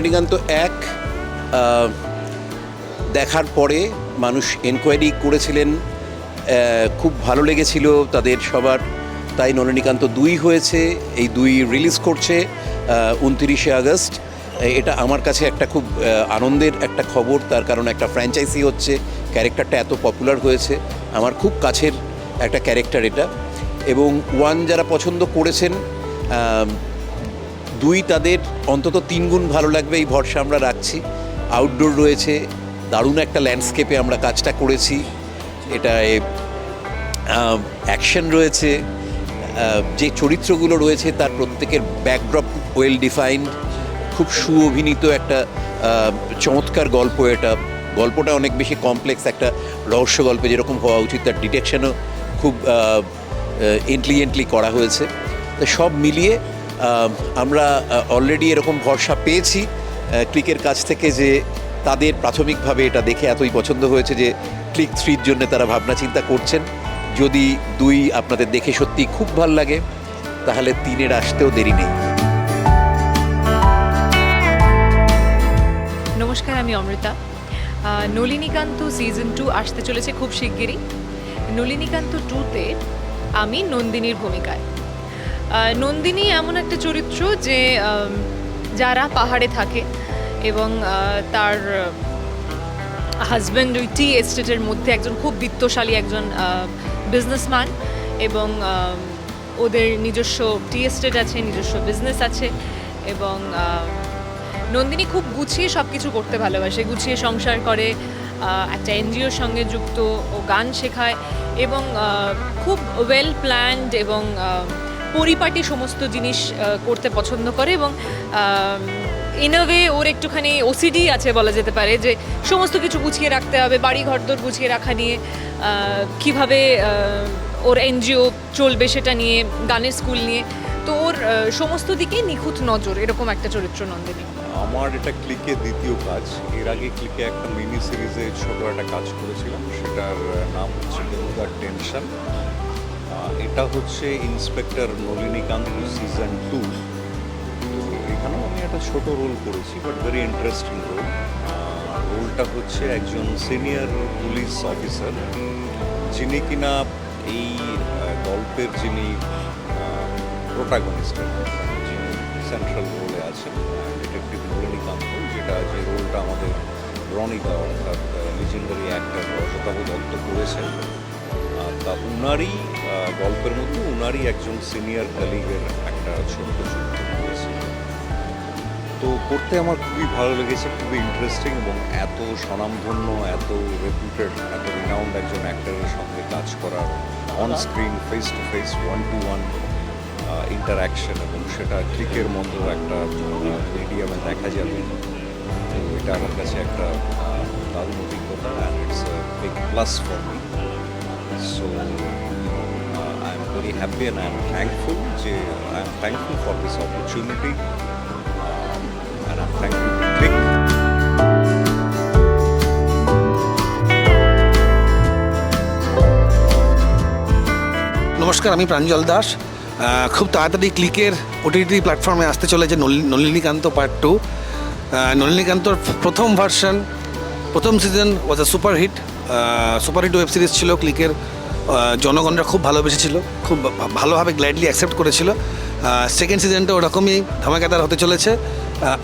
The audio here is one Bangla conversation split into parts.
নলিনীকান্ত এক দেখার পরে মানুষ এনকোয়ারি করেছিলেন খুব ভালো লেগেছিল তাদের সবার, তাই নলিনীকান্ত দুই হয়েছে, এই দুই রিলিজ করছে উনতিরিশে আগস্ট। এটা আমার কাছে একটা খুব আনন্দের একটা খবর, তার কারণ একটা ফ্র্যাঞ্চাইজি হচ্ছে ক্যারেক্টারটা এত পপুলার হয়েছে, আমার খুব কাছের একটা ক্যারেক্টার এটা। এবং ওয়ান যারা পছন্দ করেছেন দুই তাদের অন্তত তিন গুণ ভালো লাগবে এই ভরসা আমরা রাখছি। আউটডোর রয়েছে, দারুণ একটা ল্যান্ডস্কেপে আমরা কাজটা করেছি। এটায় অ্যাকশন রয়েছে। যে চরিত্রগুলো রয়েছে তার প্রত্যেকের ব্যাকড্রপ ওয়েল ডিফাইন্ড খুব সুঅভিনীত একটা চমৎকার গল্প এটা। গল্পটা অনেক বেশি কমপ্লেক্স একটা রহস্য গল্পে যেরকম হওয়া উচিত, তার ডিটেকশনও খুব ইন্টেলিজেন্টলি করা হয়েছে। তো সব মিলিয়ে আমরা অলরেডি এরকম ভরসা পেয়েছি। ক্লিকের কাছ থেকে যে তাদের প্রাথমিকভাবে এটা দেখে এতই পছন্দ হয়েছে যে ক্লিক থ্রির জন্য তারা ভাবনা চিন্তা করছেন। যদি দুই আপনাদের দেখে সত্যি খুব ভালো লাগে, তাহলে তিনের আসতেও দেরি নেই। নমস্কার, আমি অমৃতা। নলিনীকান্ত সিজন টু আসতে চলেছে খুব শিগগিরই। নলিনীকান্ত টুতে আমি নন্দিনীর ভূমিকায়। নন্দিনী এমন একটা চরিত্র যে যারা পাহাড়ে থাকে এবং তার হাজব্যান্ড ওই টি এস্টেটের মধ্যে একজন খুব বিত্তশালী একজন বিজনেসম্যান এবং ওদের নিজস্ব টি এস্টেট আছে, নিজস্ব বিজনেস আছে এবং নন্দিনী খুব গুছিয়ে সব কিছু করতে ভালোবাসে, গুছিয়ে সংসার করে একটা এনজিওর সঙ্গে যুক্ত, ও গান শেখায় এবং খুব ওয়েল প্ল্যান্ড এবং পরিপাটি সমস্ত জিনিস করতে পছন্দ করে এবং ইন ওয়ে ওর একটুখানি ওসিডি আছে বলা যেতে পারে যে সমস্ত কিছু গুছিয়ে রাখতে হবে বাড়ি ঘরদোর গুছিয়ে রাখা নিয়ে কীভাবে ওর এনজিও চলবে সেটা নিয়ে, গানের স্কুল নিয়ে। তো ওর সমস্ত দিকেই নিখুঁত নজর, এরকম একটা চরিত্র নন্দিনী। আমার এটা ক্লিকে দ্বিতীয় কাজ। এর আগে ক্লিকে একটা মিনি সিরিজে ছোট একটা কাজ করেছিলাম, সেটার নাম হচ্ছে টেনশন এটা হচ্ছে ইন্সপেক্টর নলিনীকান্ত সিজন টু এখানেও আমি একটা ছোট রোল করেছি বাট ভেরি ইন্টারেস্টিং রোল রোলটা হচ্ছে একজন সিনিয়র পুলিশ অফিসার যিনি কিনা এই গল্পের যিনি প্রোটাগনিস্ট যিনি সেন্ট্রাল রোলে আছেন ডিটেকটিভ নলিনীকান্ত, যেটা যে রোলটা আমাদের রনিকা অর্থাৎ লিজেন্ডারি অ্যাক্টর অশোকাব দত্ত করেছেন। তা উনারই গল্পের মধ্যে উনারই একজন সিনিয়র কালিগের একটা ছোট্ট চরিত্র করেছে তো করতে আমার খুবই ভালো লেগেছে, খুবই ইন্টারেস্টিং এবং এত স্বনামধন্য, এত রেপুটেড এত রিনাউন্ড একজন অ্যাক্টরের সঙ্গে কাজ করার on screen face to face one to one interaction এবং সেটা ক্লিকের মতো একটা মিডিয়ামে দেখা যাবে। তো এটা আমার কাছে একটা দারুণ অভিজ্ঞতা and it's big plus for me so happy and I am thankful যে I am thankful for this opportunity and I'm thankful to Click. নমস্কার, আমি প্রাঞ্জল দাস। খুব তাড়াতাড়ি ক্লিকের ওটিটি প্ল্যাটফর্মে আসতে চলেছে নলি- নলিনীকান্ত পার্ট টু নলিনীকান্তর প্রথম ভার্সন প্রথম season was a super hit super web series ছিল ক্লিকের। জনগণরা খুব ভালোবেসেছিল, খুব ভালোভাবে গ্ল্যাডলি অ্যাকসেপ্ট করেছিল। সেকেন্ড সিজনটা ওরকমই ধামাকাদার হতে চলেছে।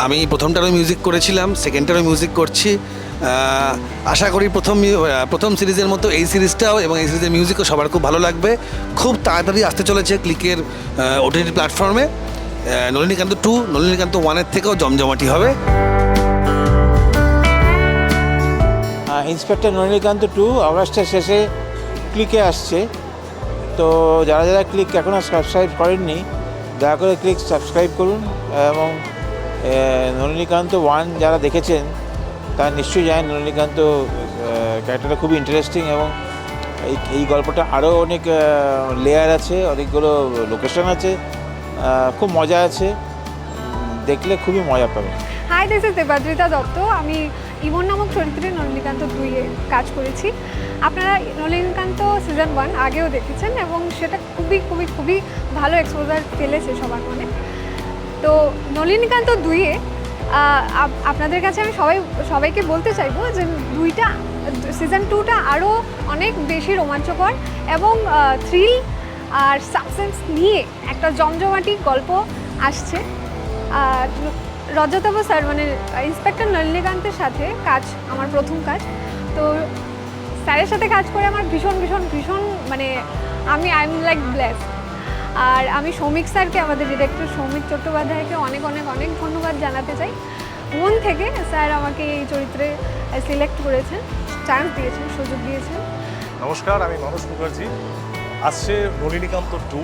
আমি প্রথমটারও মিউজিক করেছিলাম সেকেন্ডটারও মিউজিক করছি। আশা করি প্রথম প্রথম সিরিজের মতো এই সিরিজটাও এবং এই সিরিজের মিউজিকও সবার খুব ভালো লাগবে। খুব তাড়াতাড়ি আসতে চলেছে ক্লিকের ওটিটি প্ল্যাটফর্মে নলিনীকান্ত টু নলিনীকান্ত ওয়ানের থেকেও জমজমাটি হবে। ইন্সপেক্টর নলিনীকান্ত টু অগাস্টের শেষে ক্লিকে আসছে। তো যারা যারা ক্লিক এখনও সাবস্ক্রাইব করেননি, দয়া করে ক্লিক সাবস্ক্রাইব করুন এবং নলিনীকান্ত ওয়ান যারা দেখেছেন, তারা নিশ্চয়ই জানেন নলিনীকান্ত ক্যারেক্টারটা খুবই ইন্টারেস্টিং এবং এই এই গল্পটা আরও অনেক লেয়ার আছে, অনেকগুলো লোকেশন আছে খুব মজা আছে, দেখলে খুবই মজা পাবে hi this is Debadrita Dutta আমি ইমন নামক চরিত্রে নলিনীকান্ত দুইয়ে কাজ করেছি। আপনারা নলিনীকান্ত সিজন ওয়ান আগেও দেখেছেন এবং সেটা খুবই খুবই খুবই ভালো এক্সপোজার ফেলেছে সবার মনে। তো নলিনীকান্ত দুইয়ে আপনাদের কাছে আমি সবাই, সবাইকে বলতে চাইব যে দুইটা সিজন টুটা আরও অনেক বেশি রোমাঞ্চকর এবং থ্রিল আর সাবসেন্স নিয়ে একটা জমজমাটি গল্প আসছে। আর স্যার মানে ইন্সপেক্টর নলিনীকান্তের সাথে কাজ, আমার প্রথম কাজ। তো স্যারের সাথে কাজ করে আমার ভীষণ ভীষণ ভীষণ মানে আমি আই এম লাইক ব্লেস আর আমি সৌমিক স্যারকে, আমাদের ডিরেক্টর সৌমিক চট্টোপাধ্যায়কে অনেক অনেক অনেক ধন্যবাদ জানাতে চাই। মন থেকে স্যার আমাকে এই চরিত্রে সিলেক্ট করেছেন চান্স দিয়েছেন, সুযোগ দিয়েছেন। নমস্কার, আমি মানস মুখার্জি। আসছে নলিনীকান্ত টু।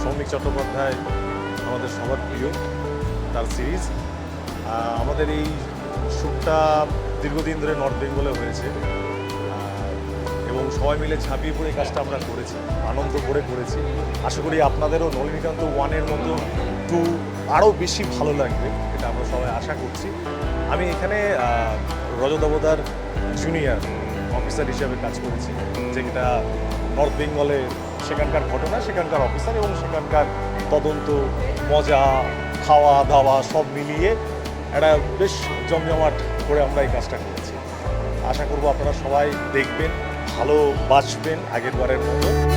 সৌমিক চট্টোপাধ্যায় আমাদের সবার প্রিয়, তার সিরিজ আমাদের এই শ্যুটটা দীর্ঘদিন ধরে নর্থ বেঙ্গলে হয়েছে। এবং সবাই মিলে ঝাঁপিয়ে পড়ে কাজটা আমরা করেছি, আনন্দ করে করেছি। আশা করি আপনাদেরও নলিনীকান্ত ওয়ানের মতো টু আরও বেশি ভালো লাগবে, এটা আমরা সবাই আশা করছি। আমি এখানে রজতাবতার জুনিয়র অফিসার হিসেবে কাজ করেছি, যেটা নর্থ বেঙ্গলে সেখানকার ঘটনা, সেখানকার অফিসার এবং সেখানকার তদন্ত, মজা খাওয়া দাওয়া সব মিলিয়ে একটা বেশ জমজমাট করে আমরা এই কাজটা করেছি। আশা করব আপনারা সবাই দেখবেন, ভালো বাঁচবেন আগের বারের মতো।